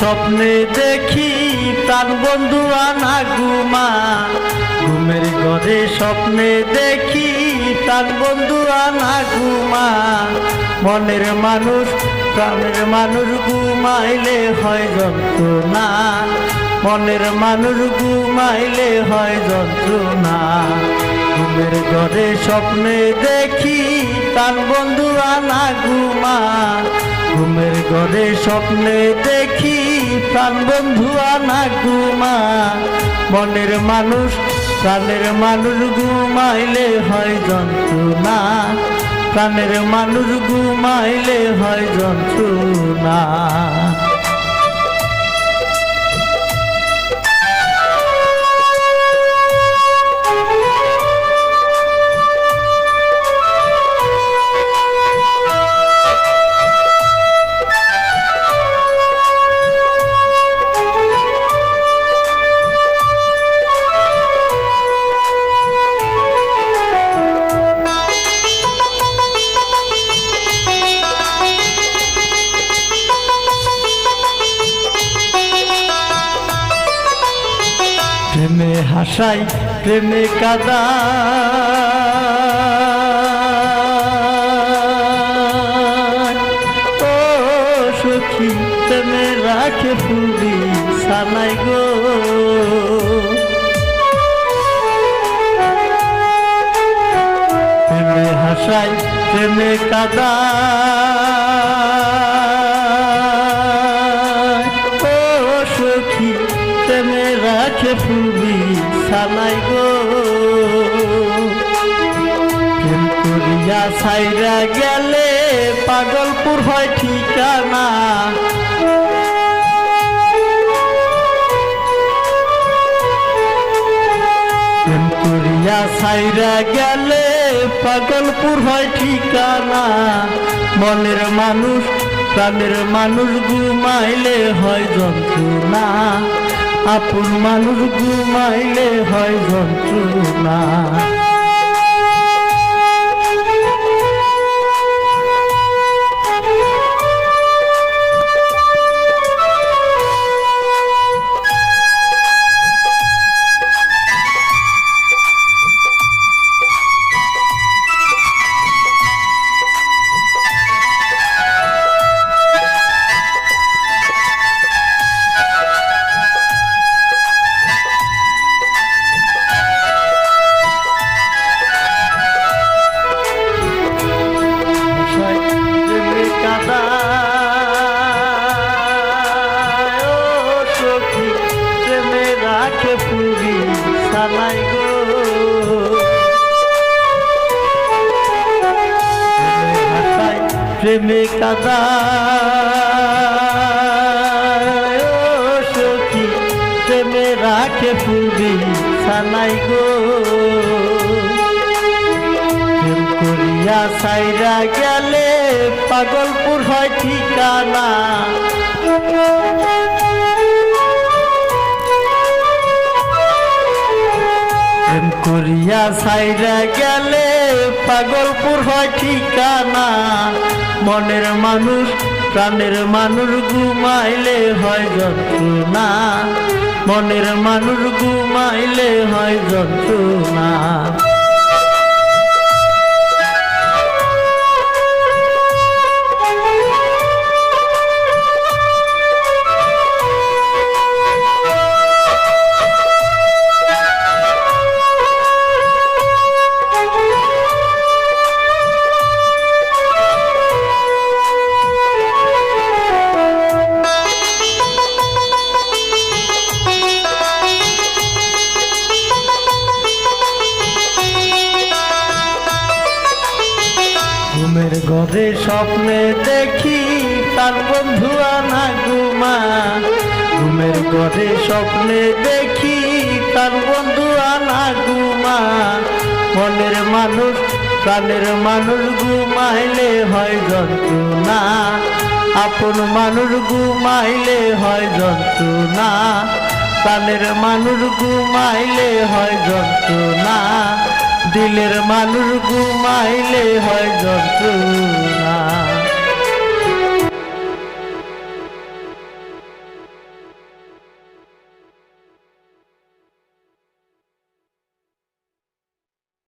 স্বপ্নে দেখি প্রাণ বন্ধু আনা ঘুমা ঘুমের ঘরে স্বপ্নে দেখি প্রাণ বন্ধু আনা ঘুমা মনের মানুষ, প্রাণের মানুষ ঘুমাইলে হয় যন্ত্রণা। মনের মানুষ ঘুমাইলে হয় যন্ত্রণা। ঘুমের ঘরে স্বপ্নে দেখি প্রাণ বন্ধু আনা ঘুমা ঘুমের ঘরে স্বপ্নে দেখি প্রাণ বন্ধু আনা ঘুমা মনের মানুষ, প্রাণের মানুষ ঘুমাইলে হয় যন্ত্রণা। প্রাণের মানুষ ঘুমাইলে হয় যন্ত্রণা। হাসাই প্রেমে কাদা। ও সখী প্রেমে রাখে ফুলি সানাই গো। প্রেমে হাসাই প্রেমে কাদা। প্রেমে রাখে ফুলি সানাই গো। সাইরা গেলে পাগলপুর হয় ঠিকানা। প্রেম সাইরা গেলে পাগলপুর হয় ঠিকানা। মনের মানুষ, প্রাণের মানুষ ঘুমাইলে হয় যন্ত্রণা। আপন মানুষ ঘুমাইলে হয় যন্ত্রণা। রাখে পুরি সানাই গো। প্রেমে কাদা সখী, প্রেমে রাখে পুরি সানাই গো। করিয়া সাইরা গেলে পাগলপুর হয় ঠিকানা। করিয়া সাইরা গেলে পাগলপুর হয় ঠিকানা। মনের মানুষ, প্রাণের মানুষ ঘুমাইলে হয় যন্ত্রণা। মনের মানুষ ঘুমাইলে হয় যন্ত্রণা। ঘুমের ঘরে স্বপ্নে দেখি তার বন্ধু আনা ঘুমা। ঘুমের ঘরে স্বপ্নে দেখি তার বন্ধু আনা ঘুমা। মনের মানুষ, প্রাণের মানুষ ঘুমাইলে হয় যন্ত্রণা। আপন মানুষ ঘুমাইলে হয় যন্ত্রণা। প্রাণের মানুষ ঘুমাইলে হয় যন্ত্রণা। দিলের মানুষ ঘুমাইলে হয় যন্ত্রণা।